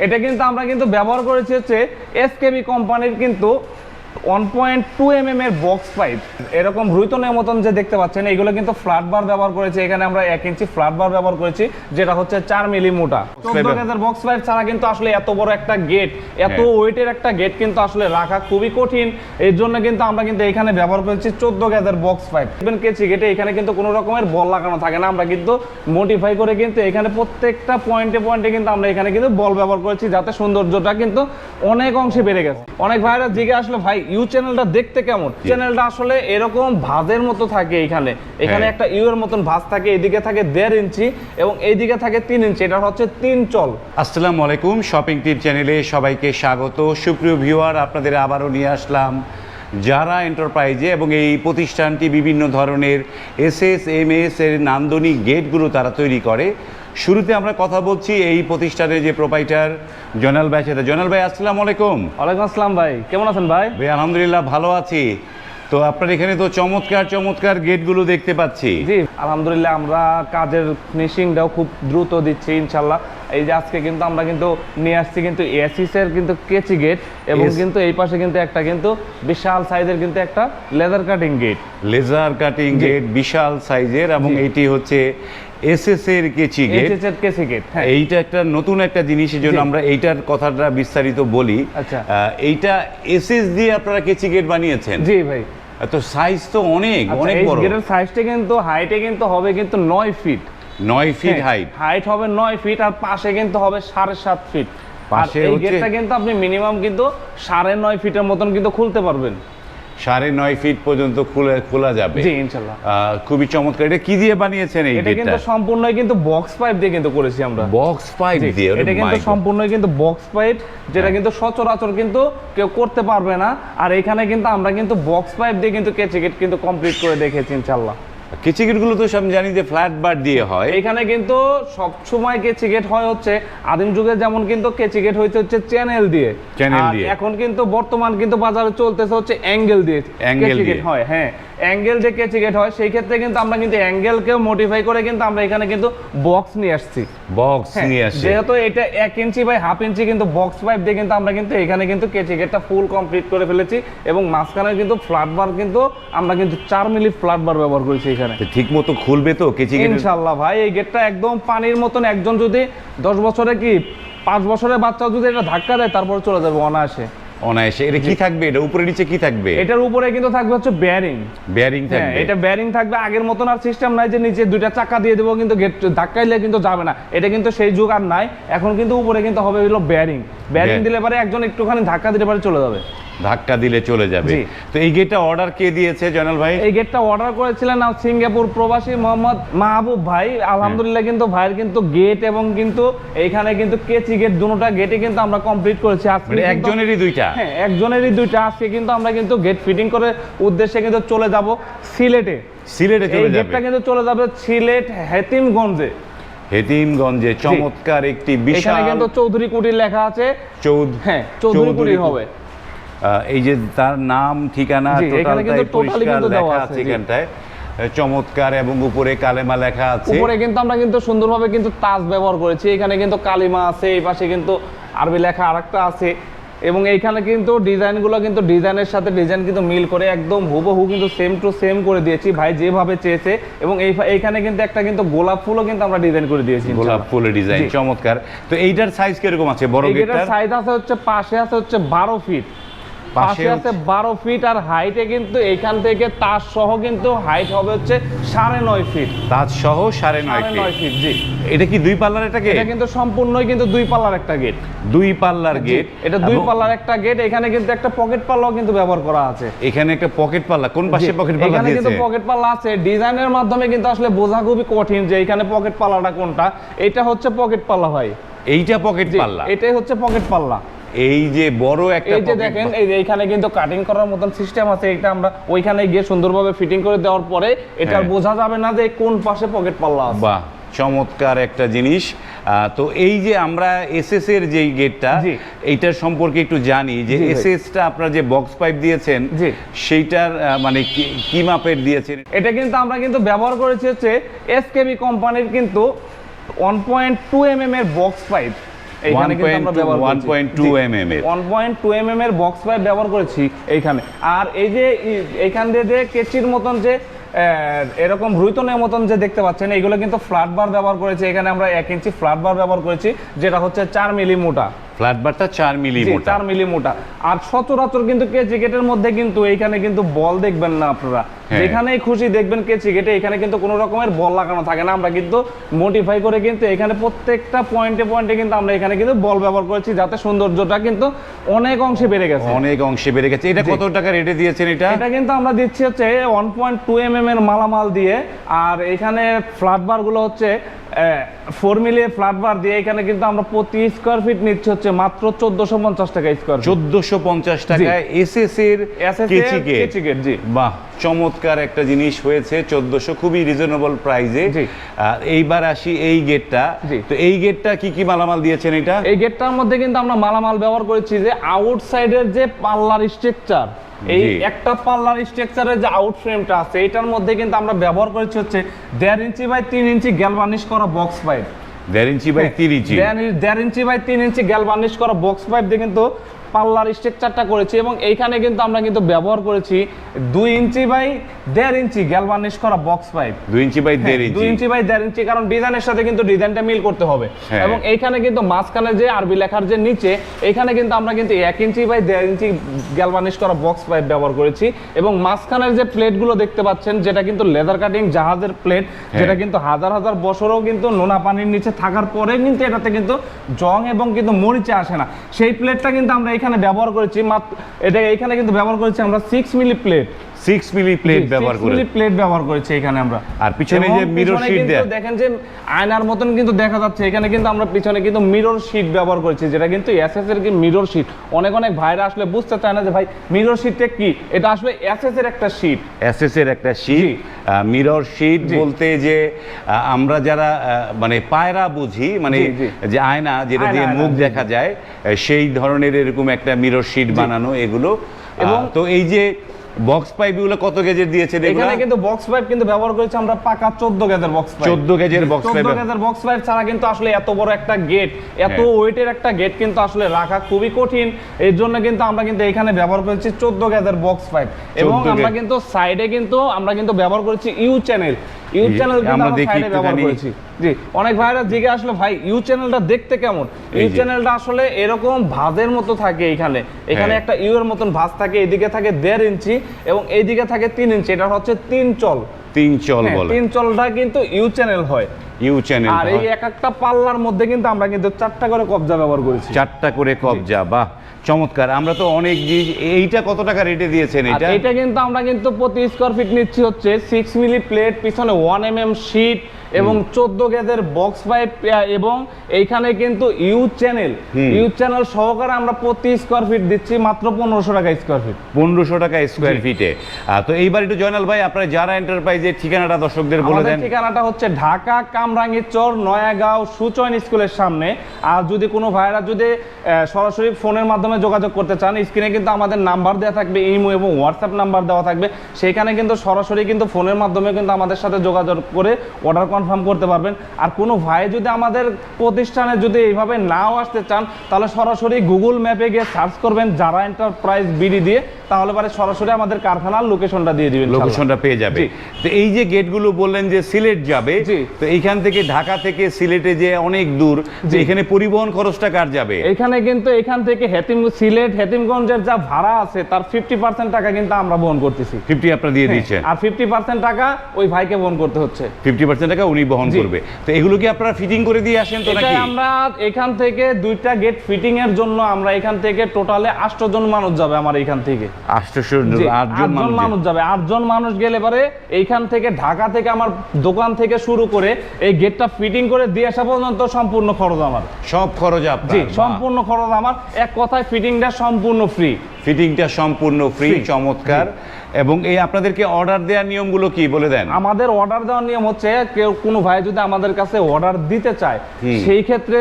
এটা কিন্তু আমরা কিন্তু ব্যবহার করেছি হচ্ছে এসকেবি কোম্পানির কিন্তু one point two M M এর বক্স পাইপ এরকম রুইতনের মতন যে দেখতে পাচ্ছেন এগুলো কিন্তু ফ্ল্যাট বার ব্যবহার করেছি। এখানে আমরা এক ইঞ্চি ফ্ল্যাট বার ব্যবহার করেছি যেটা হচ্ছে চার মিলি মোটা। বক্স পাইপ ছাড়া কিন্তু আসলে এত বড় একটা গেট এত হ্যাঁ। ওয়েটের একটা গেট কিন্তু আসলে রাখা খুবই কঠিন। এর জন্য কিন্তু আমরা কিন্তু এখানে ব্যবহার করেছি চোদ্দ গেজের বক্স পাইপ কেচি গেটে এখানে কিন্তু কোনো রকমের বল লাগানো থাকে না আমরা কিন্তু মডিফাই করে কিন্তু এখানে প্রত্যেকটা পয়েন্টে পয়েন্টে কিন্তু আমরা এখানে কিন্তু বল ব্যবহার করেছি যাতে সৌন্দর্যটা কিন্তু অনেক অংশে বেড়ে গেছে। অনেক ভাইরা জিজ্ঞে আসলে ভাই ইউ চ্যানেলটা দেখতে কেমন? চ্যানেলটা আসলে এরকম ভাজের মতো থাকে এখানে। এখানে হ্যাঁ। একটা ইউ এর মতন ভাজ থাকে এদিকে থাকে দেড় ইঞ্চি এবং এইদিকে থাকে তিন ইঞ্চি। এটা হচ্ছে তিন চল। আসসালামু আলাইকুম শপিং টিপ চ্যানেলে সবাইকে স্বাগত। সুপ্রিয় ভিউয়ার আপনাদের আবারও নিয়ে আসলাম যারা এন্টারপ্রাইজে এবং এই প্রতিষ্ঠানটি বিভিন্ন ধরনের এস এস এম এস এর নান্দনিক গেটগুলো তারা তৈরি করে। শুরুতে আমরা কথা বলছি এই প্রতিষ্ঠানের যে প্রোপাইটার জনাল ভাই সাথে। জনাল ভাই আসসালামু আলাইকুম। ওয়ালাইকুম আসসালাম ভাই। কেমন আছেন ভাই? ভাই আলহামদুলিল্লাহ ভালো আছি। তো আপনার এখানে তো চমৎকার চমৎকার গেটগুলো দেখতে পাচ্ছি। জি আলহামদুলিল্লাহ আমরা কাজের ফিনিশিংটাও খুব দ্রুত দিচ্ছি ইনশাল্লাহ এই যে আজকে কিন্তু আমরা কিন্তু নিয়ে আসছি কিন্তু এসিস এর কিন্তু কেচি গেট এবং কিন্তু এই পাশে কিন্তু একটা কিন্তু বিশাল সাইজের কিন্তু একটা leather cutting gate laser cutting gate বিশাল সাইজের এবং এটি হচ্ছে এসএস এর কেচি গেট এসিস এর কেচি গেট হ্যাঁ। এইটা একটা নতুন একটা জন্য আমরা এইটার কথাটা বিস্তারিত বলি। আচ্ছা। এইটা এসএস দিয়ে আপনারা কেচি গেট বানিয়েছেন? জি ভাই। তো সাইজ তো অনেক আচ্ছা, অনেক বড়। গেটের সাইজটা কিন্তু হাইটে কিন্তু হবে কিন্তু নয় ফিট নয় ফিট হাইট হাইট হবে নয় ফিট আর পাশে কিন্তু হবে সাড়ে সাত ফিট পাশে এই হচ্ছে- গেটটা কিন্তু আপনি মিনিমাম কিন্তু সাড়ে নয় ফিটের মতন কিন্তু খুলতে পারবেন। সাড়ে নয় ফিট পর্যন্ত খুলে খোলা যাবে। জি ইনশাআল্লাহ খুবই চমৎকার। এটা কি দিয়ে বানিয়েছেন এই এটা কিন্তু সম্পূর্ণই কিন্তু বক্স পাইপ দিয়ে কিন্তু করেছি আমরা। বক্স পাইপ দিয়ে? এটা কিন্তু সম্পূর্ণই কিন্তু বক্স পাইপ যেটা হ্যাঁ। কিন্তু সচরাচর কিন্তু কেউ করতে পারবে না। আর এখানে কিন্তু আমরা কিন্তু বক্স পাইপ দিয়ে কিন্তু কেচিকেট কিন্তু কমপ্লিট করে দেখেছি ইনশাল্লাহ। কেচি গেটগুলো তো সব জানি যে ফ্ল্যাট বার দিয়ে হয়। এখানে কিন্তু সব সময় কেচি গেট হয় হচ্ছে আদিম যুগে যেমন কিন্তু কেচি গেট হয়েছে হচ্ছে চ্যানেল দিয়ে। আর দিয়ে। এখন কিন্তু বর্তমান কিন্তু বাজারে চলতেছে হচ্ছে অ্যাঙ্গেল দিয়ে। গেট হয় হ্যাঁ। অ্যাঙ্গেল যে কেচি গেট হয় সেই ক্ষেত্রে কিন্তু আমরা কিন্তু অ্যাঙ্গেলকেও মডিফাই করে কিন্তু আমরা এখানে কিন্তু বক্স নিয়ে আসছি। বক্স হ্যাঁ, নিয়ে আসে। যেহেতু এটা এক ইঞ্চি বাই হাফ ইঞ্চি কিন্তু বক্স পাইপ দিয়ে কিন্তু আমরা কিন্তু এখানে কিন্তু কেচি গেটটা ফুল কমপ্লিট করে ফেলেছি এবং মাঝখানে কিন্তু ফ্ল্যাট বার কিন্তু আমরা কিন্তু চার মিলি ফ্ল্যাট বার ব্যবহার করেছি এখানে। ঠিক মতো খুলবে তো কেচি ইনশাল্লাহ ভাই এই গেটটা একদম পানির মতন। একজন যদি দশ বছরে কি পাঁচ বছরের বাচ্চা যদি এটা ধাক্কা দেয় তারপরে চলে যাবে অনায়াসে। অনায়াসে। এটা কি থাকবে? এটা উপরে নিচে কি থাকবে? এটার উপরে কিন্তু থাকবে হচ্ছে ব্যারিং বেয়ারিং হ্যাঁ থাকবে। এটা ব্যারিং থাকবে আগের মতন আর সিস্টেম নাই যে নিচে দুইটা চাকা দিয়ে দেবো কিন্তু গেট ধাক্কাইলে কিন্তু যাবে না। এটা কিন্তু সেই যুগ আর নাই। এখন কিন্তু উপরে কিন্তু হবে হলো ব্যারিং ব্যারিং। দিলে পারে একজন একটুখানি ধাক্কা দিলে পারে চলে যাবে। ধাক্কা দিলে চলে যাবে। তো এই গেটটা অর্ডার কে দিয়েছে জয়নাল ভাই? এই গেটটা অর্ডার করেছিলেন সিঙ্গাপুর প্রবাসী মোহাম্মদ মাহবুব ভাই। আলহামদুলিল্লাহ কিন্তু ভাইয়ের কিন্তু গেট এবং কিন্তু এইখানে কিন্তু কেচি গেট দুটোটা গেটে কিন্তু আমরা কমপ্লিট করেছি। মানে একজনেরই দুইটা? হ্যাঁ একজনেরই দুইটা আজকে কিন্তু আমরা কিন্তু গেট ফিটিং করে উদ্দেশ্যে কিন্তু চলে যাব সিলেটে। সিলেটে চলে যাবে। গেটটা কিন্তু চলে যাবে সিলেট হেতিমগঞ্জে। হেতিমগঞ্জে চমৎকার একটি বিশাল এখানে কিন্তু চৌধুরী কুটির লেখা আছে। চৌধ হ্যাঁ চৌধুরী কুটির হবে। এই যে তার নাম ঠিকানা জি, এখানে কিন্তু টোটালটাই পরিষ্কার কিন্তু দেওয়া লেখা আছে এখানটায়। চমৎকার এবং উপরে কালেমা লেখা আছে। উপরে কিন্তু আমরা কিন্তু সুন্দরভাবে কিন্তু তাজ ব্যবহার করেছি। এখানে কিন্তু কালিমা আছে এই পাশে কিন্তু আরবি লেখা আরেকটা আছে। এবং এইখানে কিন্তু ডিজাইনগুলো কিন্তু ডিজাইনের সাথে ডিজাইন কিন্তু মিল করে একদম হুবহু কিন্তু সেম টু সেম করে দিয়েছি। ভাই যেভাবে চেয়েছে এবং এই এইখানে কিন্তু একটা কিন্তু গোলাপ ফুলও কিন্তু আমরা ডিজাইন করে দিয়েছি গোলাপ ফুলের ডিজাইন চমৎকার। তো এইটার সাইজ কীরকম আছে? বড় গেটটার? সাইজ আছে হচ্ছে পাশে আছে হচ্ছে বারো ফিট পাশে আছে বারো ফিট আর হাইটে কিন্তু এখান থেকে তার সহ কিন্তু হাইট হবে হচ্ছে সাড়ে নয় ফিট তাজ সহ সাড়ে নয় ফিট জি। এটা কি দুই পাল্লার এটা গেট কিন্তু সম্পূর্ণই কিন্তু দুই পাল্লার একটা গেট দুই পাল্লার গেট এটা দুই পাল্লার একটা গেট এখানে কিন্তু একটা পকেট পাল্লাও কিন্তু ব্যবহার করা আছে। এখানে একটা পকেট পাল্লা কোন পাশে পকেট পাল্লা এখানে কিন্তু পকেট পাল্লা আছে। ডিজাইনের মাধ্যমে কিন্তু আসলে বোঝা খুবই কঠিন যে এখানে পকেট পাল্লাটা কোনটা। এটা হচ্ছে পকেট পাল্লা ভাই। এইটা পকেট পাল্লা। এটাই হচ্ছে পকেট পাল্লা। এই যে বড় একটা এই যে দেখেন এই যে এইখানে কিন্তু কাটিং করার মতন সিস্টেম আছে এটা আমরা ওইখানে গিয়ে সুন্দরভাবে ফিটিং করে দেওয়ার পরে এটা হ্যাঁ। বোঝা যাবে না যে কোন পাশে পকেট পাল্লা আছে বাহ চমৎকার একটা জিনিস তো এই যে আমরা এসএস এর যে গেটটা। এইটার সম্পর্কে একটু জানি যে জি ভাই। এসএস টা আপনারা যে বক্স পাইপ দিয়েছেন। সেইটার মানে কি- কি মাপের দিয়েছেন এটা কিন্তু আমরা কিন্তু ব্যবহার করেছি হচ্ছে এসকেবি কোম্পানির কিন্তু one point two M M এর বক্স পাইপ এইখানে কিন্তু আমরা ব্যবহার করেছি। 1.2 mm এর। 1.2 mm এর বক্স পাইপ ব্যবহার করেছি এইখানে। আর এই যে এইখান দিয়ে যে কেচির মতন যে আহ, এরকম রুইতনের মতন যে দেখতে পাচ্ছেন এগুলো কিন্তু ফ্ল্যাট বার ব্যবহার করেছি। এখানে আমরা এক ইঞ্চি ফ্ল্যাট বার ব্যবহার করেছি যেটা হচ্ছে চার মিলি মোটা। ফ্ল্যাট বারটা মিলি মোটা। মিলি মোটা। আর সচরাচর কিন্তু কেচি গেটের মধ্যে কিন্তু এইখানে কিন্তু বল দেখবেন না আপনারা। হ্যাঁ। যেখানেই খুশি দেখবেন কেচি গেটে এখানে কিন্তু কোনো রকমের বল লাগানো থাকে না। আমরা কিন্তু মডিফাই করে কিন্তু এখানে প্রত্যেকটা পয়েন্টে পয়েন্টে কিন্তু আমরা এখানে কিন্তু বল ব্যবহার করেছি যাতে সৌন্দর্যটা কিন্তু অনেক অংশে বেড়ে গেছে। অনেক অংশে বেড়ে গেছে। এটা কত টাকা রেটে দিয়েছেন এটা? এটা কিন্তু আমরা দিচ্ছি হচ্ছে one point two M M এর মালামাল দিয়ে। আর এখানে ফ্ল্যাট বারগুলো হচ্ছে ফোর মিলিয়ে ফ্ল্যাট বার দিয়ে এখানে কিন্তু আমরা প্রতি স্কোয়ার ফিট নিচ্ছি হচ্ছে মাত্র চোদ্দশো পঞ্চাশ টাকা স্কোয়ার চোদ্দশো পঞ্চাশ এসএস এর জি। বাহ চমৎকার একটা জিনিস হয়েছে চোদ্দশো খুবই রিজনেবল প্রাইজে। এইবার আসি এই গেটটা তো এই গেটটা কি কি মালামাল দিয়েছেন এটা? এই গেটটার মধ্যে কিন্তু আমরা মালামাল ব্যবহার করেছি যে আউটসাইডের যে পাল্লার স্ট্রাকচার এই একটা পাল্লার স্ট্রাকচারের যে আউট ফ্রেমটা আছে এটার মধ্যে কিন্তু আমরা ব্যবহার করেছি হচ্ছে দেড় ইঞ্চি বাই তিন ইঞ্চি গ্যালভানিশ করা বক্স পাইপ দেড় ইঞ্চি বাই তিন ইঞ্চি। দেড়- ইঞ্চি বাই তিন ইঞ্চি গ্যালভানিশ করা বক্স পাইপ দিয়ে কিন্তু পাল্লার স্ট্রাকচারটা করেছি এবং এইখানে কিন্তু আমরা কিন্তু ব্যবহার করেছি দুই ইঞ্চি বাই দেড় ইঞ্চি গ্যালভানিশ করা বক্স পাইপ দুই ইঞ্চি বাই দেড় হ্যাঁ, দুই ইঞ্চি। ইঞ্চি বাই দেড় ইঞ্চি কারণ ডিজাইনের সাথে কিন্তু ডিজাইনটা মিল করতে হবে। হ্যাঁ। এবং এইখানে কিন্তু মাঝখানে যে আরবি লেখার যে নিচে এখানে কিন্তু আমরা কিন্তু এক ইঞ্চি বাই দেড় ইঞ্চি গ্যালভানিশ করা বক্স পাইপ ব্যবহার করেছি। এবং মাঝখানের যে প্লেটগুলো দেখতে পাচ্ছেন যেটা কিন্তু লেদার কাটিং জাহাজের প্লেট যেটা কিন্তু হাজার হাজার বছরও কিন্তু নোনা পানির নিচে থাকার পরে কিন্তু এটাতে কিন্তু জং এবং কিন্তু মরিচে আসে না। সেই প্লেটটা কিন্তু আমরা এখানে ব্যবহার করেছি মাত্র এটা এখানে কিন্তু ব্যবহার করেছি আমরা six milli plate six milli plate ব্যবহার করে প্লেট ব্যবহার করেছি এখানে আমরা। আর পিছনে যে পিছনে sheet দেয়া। দেখেন যে আয়নার মতন কিন্তু দেখা যাচ্ছে। এখানে কিন্তু আমরা পিছনে কিন্তু মিরর শিট ব্যবহার করেছি যেটা কিন্তু এসএস এর কি মিরর শিট অনেক অনেক ভাইরা আসলে বুঝতে চায় না যে ভাই মিরর শিটটা কি? এটা আসলে এসএস এর একটা শিট এসএস এর একটা শীট। মিরর শীট বলতে যে আমরা যারা মানে পায়রা বুঝি মানে। যে আয়না যেটা দিয়ে মুখ দেখা যায় সেই ধরনের এরকম একটা মিরর শীট বানানো এগুলো। এবং তো এই যে বক্স পাইপ এগুলো কত গেজের দিয়েছে এখানে কিন্তু বক্স পাইপ কিন্তু ব্যবহার করেছি আমরা পাকা 14 গেজের বক্স পাইপ 14 গেজের বক্স পাইপ 14 গেজের বক্স পাইপ ছাড়া কিন্তু আসলে এত বড় একটা গেট এত হ্যাঁ। ওয়েটের একটা গেট কিন্তু আসলে রাখা খুবই কঠিন। এর জন্য কিন্তু আমরা কিন্তু এখানে ব্যবহার করেছি 14 গেজের বক্স পাইপ এবং আমরা কিন্তু সাইডে কিন্তু আমরা কিন্তু ব্যবহার করেছি ইউ চ্যানেল ইউ চ্যানেল আমরা দেখি ব্যবহার করেছি। জি অনেক ভাইরা জিগে আসলে ভাই ইউ চ্যানেলটা দেখতে কেমন? ইউ। চ্যানেলটা আসলে এরকম ভাঁজের মতো থাকে এখানে। এখানে হ্যাঁ। একটা ইউ এর মতন ভাঁজ থাকে এদিকে থাকে দেড় ইঞ্চি এবং এইদিকে থাকে তিন ইঞ্চি। এটা হচ্ছে তিন চল। তিন চল হ্যাঁ, বলে। তিন চলটা কিন্তু ইউ চ্যানেল হয়। ইউ চ্যানেল আর এই এক একটা পাল্লার মধ্যে কিন্তু আমরা কিন্তু চারটা করে কবজা ব্যবহার করেছি। চারটা করে কবজা বাহ চমৎকার। আমরা তো অনেক জিনিস এইটা কত টাকা রেটে দিয়েছেন এটা? এটা কিন্তু আমরা কিন্তু প্রতি স্কোয়ার ফিট নিচ্ছি হচ্ছে সিক্স মিলি প্লেট পিছনে ওয়ান এম এম শিট এবং চোদ্দ গেজের বক্স পাইপ এবং এইখানে কিন্তু ইউ চ্যানেল ইউ চ্যানেল সহকারে আমরা প্রতি স্কোয়ার ফিট দিচ্ছি মাত্র পনেরোশো টাকা স্কোয়ার ফিট পনেরোশো টাকা স্কোয়ার ফিটে তো এইবার একটু জয়নাল ভাই আপনার যারা এন্টারপ্রাইজের ঠিকানাটা দর্শকদের বলে দেন। ঠিকানাটা হচ্ছে ঢাকা কামরাঙ্গীর চর নয়াগাঁও সুচয়ন স্কুলের সামনে। আর যদি কোনো ভাইরা যদি সরাসরি ফোনের মাধ্যমে যোগাযোগ করতে চান, স্ক্রিনে কিন্তু আমাদের নাম্বার দেওয়া থাকবে, ইমো এবং হোয়াটসঅ্যাপ নাম্বার দেওয়া থাকবে। সেখানে কিন্তু সরাসরি কিন্তু ফোনের মাধ্যমে কিন্তু আমাদের সাথে যোগাযোগ করে অর্ডার কনফার্ম করতে পারবেন। আর কোনো ভাই যদি আমাদের প্রতিষ্ঠানে যদি এইভাবে নাও আসতে চান, তাহলে সরাসরি গুগল ম্যাপে গিয়ে সার্চ করবেন যারা এন্টারপ্রাইজ বিডি দিয়ে। তাহলে পরে সরাসরি আমাদের কারখানার লোকেশনটা দিয়ে দিবেন। লোকেশনটা পেয়ে যাবে। তো এই যে গেটগুলো বললেন যে সিলেট যাবে। তো এইখান থেকে ঢাকা থেকে সিলেটে যে অনেক দূর যে এখানে পরিবহন খরচটা কার যাবে? এখানে কিন্তু এখান থেকে হেতিম সিলেট হেতিমগঞ্জের যা ভাড়া আছে তার ফিফটি পার্সেন্ট টাকা কিন্তু আমরা বহন করতেছি। ফিফটি আপনারা দিয়ে দিচ্ছেন। আর ফিফটি পার্সেন্ট টাকা ওই ভাইকে বহন করতে হচ্ছে। ফিফটি পার্সেন্ট টাকা উনি বহন। করবে। তো এগুলো কি আপনারা ফিটিং করে দিয়ে আসেন তো নাকি? আমরা এখান থেকে দুইটা গেট ফিটিং এর জন্য আমরা এখান থেকে টোটালে আষ্ট জন মানুষ যাবে আমার এখান থেকে। আটজন মানুষ যাবে। আটজন মানুষ গেলে পরে এইখান থেকে ঢাকা থেকে আমার দোকান থেকে শুরু করে এই গেটটা ফিটিং করে দিয়ে আসা পর্যন্ত সম্পূর্ণ খরচ আমার। সব খরচ জি সম্পূর্ণ খরচ আমার। এক কথায় ফিটিংটা সম্পূর্ণ ফ্রি ফিটিংটা সম্পূর্ণ ফ্রি চমৎকার। এবং এই আপনাদেরকে অর্ডার দেওয়ার নিয়মগুলো কি বলে দেন? আমাদের অর্ডার দেওয়ার নিয়ম হচ্ছে কেউ কোনো ভাই যদি আমাদের কাছে অর্ডার দিতে চায় সেই ক্ষেত্রে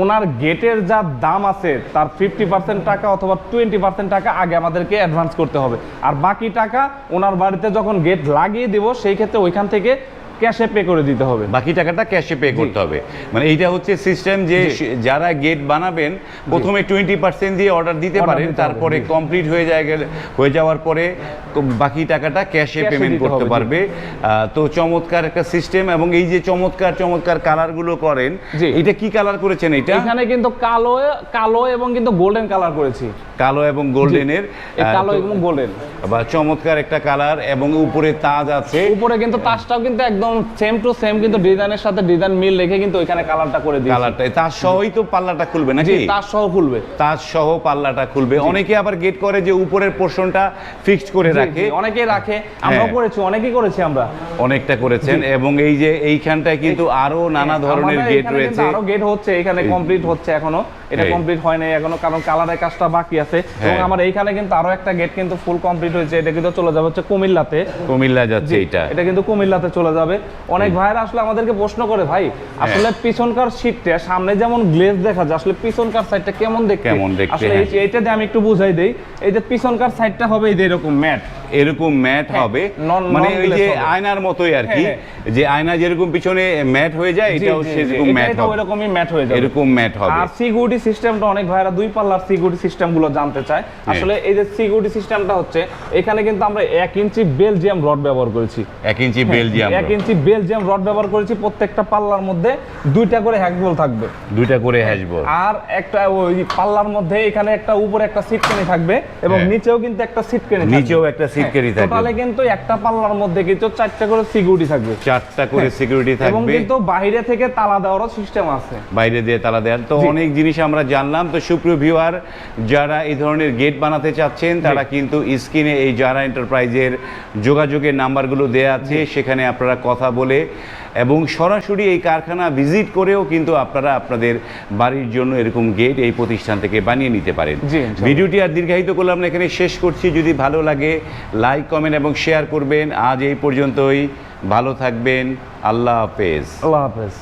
ওনার গেটের যা দাম আছে তার ফিফটি পার্সেন্ট টাকা অথবা টোয়েন্টি পার্সেন্ট টাকা আগে আমাদেরকে অ্যাডভান্স করতে হবে। আর বাকি টাকা ওনার বাড়িতে যখন গেট লাগিয়ে দিব সেই ক্ষেত্রে ওইখান থেকে ক্যাশে পে করে দিতে হবে। বাকি টাকাটা ক্যাশে পে করতে হবে। মানে এইটা হচ্ছে সিস্টেম যে যারা গেট বানাবেন প্রথমে টোয়েন্টি পার্সেন্ট দিয়ে অর্ডার দিতে পারেন তারপরে কমপ্লিট হয়ে যায় গেলে- হয়ে যাওয়ার পরে বাকি টাকাটা ক্যাশে পেমেন্ট করতে পারবে। তো চমৎকার একটা সিস্টেম এবং এই যে চমৎকার চমৎকার কালারগুলো করেন। এটা কি কালার করেছেন এটা? এখানে কিন্তু কালো কালো এবং কিন্তু গোল্ডেন কালার করেছি। কালো এবং গোল্ডেনের কালো এবং গোল্ডেন বা চমৎকার একটা কালার এবং উপরে তাজ আছে। উপরে কিন্তু তাজটাও কিন্তু একদম সেম টু সেম কিন্তু ডিজাইনের সাথে ডিজাইন মিল রেখে কিন্তু ওইখানে কালারটা করে দিয়েছি। কালারটা তাজ সহই তো পাল্লাটা খুলবে নাকি? তাজ সহ খুলবে। তাজ সহ পাল্লাটা খুলবে। অনেকে আবার গেট করে যে উপরের পোর্শনটা ফিক্সড করে রাখে জি, অনেকেই রাখে। আমরাও হ্যাঁ। করেছি অনেকেই করেছি আমরা। অনেকটা করেছেন এবং এই যে এইখানটায় কিন্তু আরও নানা ধরনের গেট রয়েছে। আরও গেট হচ্ছে এখানে কমপ্লিট হচ্ছে এখনও। এটা কমপ্লিট হয় নাই এখনও কারণ কালারের কাজটা বাকি আছে। এবং হ্যাঁ। আমার এইখানে কিন্তু আরও একটা গেট কিন্তু ফুল কমপ্লিট হয়েছে এটা কিন্তু চলে যাবে হচ্ছে কুমিল্লাতে। কুমিল্লা যাচ্ছে এটা এটা কিন্তু কুমিল্লাতে চলে যাবে। অনেক ভাইরা আসলে আমাদেরকে প্রশ্ন করে ভাই হ্যাঁ। আসলে পিছনকার সিটটা সামনে যেমন গ্লেজ দেখা যায় আসলে পিছনকার সাইডটা কেমন দেখতে? কেমন দেখতে, আসলে হ্যাঁ। এইটা দিয়ে আমি একটু বুঝাই দেই এই যে পিছনকার সাইডটা হবে এই যে এরকম ম্যাট এরকম ম্যাট হবে। মানে ওই যে আয়নার মতোই আর কি। যে আয়না যেরকম পিছনে ম্যাট হয়ে যায় এটাও সেরকম ম্যাট হবে। ওইরকমই ম্যাট হয়ে যাবে। এরকম ম্যাট হবে। আর সিকিউরিটি সিস্টেমটা অনেক ভাইরা দুই পাল্লার সিকিউরিটি সিস্টেমগুলো জানতে চায়। হ্যাঁ। আসলে এই যে সিকিউরিটি সিস্টেমটা হচ্ছে এখানে কিন্তু আমরা এক ইঞ্চি বেলজিয়াম রড ব্যবহার করেছি। এক ইঞ্চি বেলজিয়াম এক ইঞ্চি বেলজিয়াম রড ব্যবহার করেছি প্রত্যেকটা পাল্লার মধ্যে দুইটা করে হ্যাকবল থাকবে। দুইটা করে হ্যাসবো আর একটা ওই পাল্লার মধ্যে এখানে একটা উপরে একটা সিটকেনি থাকবে এবং হ্যাঁ। নিচেও কিন্তু একটা সিট সিটকেনি নিচেও একটা সিট সিটকেনি থাকবে। তাহলে কিন্তু একটা পাল্লার মধ্যে কিন্তু চারটা করে সিকিউরিটি থাকবে। চারটা করে সিকিউরিটি হ্যাঁ। এবং কিন্তু বাইরে থেকে তালা দেওয়ারও সিস্টেম আছে। বাইরে দিয়ে তালা দেওয়ার। তো অনেক জিনিস আমরা জানলাম। তো সুপ্রিয় ভিউয়ার যারা এই ধরনের গেট বানাতে চাচ্ছেন তারা কিন্তু স্ক্রিনে এই যারা এন্টারপ্রাইজের যোগাযোগের নাম্বারগুলো দেওয়া আছে। সেখানে আপনারা কথা বলে এবং সরাসরি এই কারখানা ভিজিট করেও কিন্তু আপনারা আপনাদের বাড়ির জন্য এরকম গেট এই প্রতিষ্ঠান থেকে বানিয়ে নিতে পারেন। ভিডিওটি আর দীর্ঘায়িত করলাম না এখানে শেষ করছি। যদি ভালো লাগে লাইক কমেন্ট এবং শেয়ার করবেন। আজ এই পর্যন্তই। ভালো থাকবেন। আল্লাহ হাফেজ। আল্লাহ হাফেজ।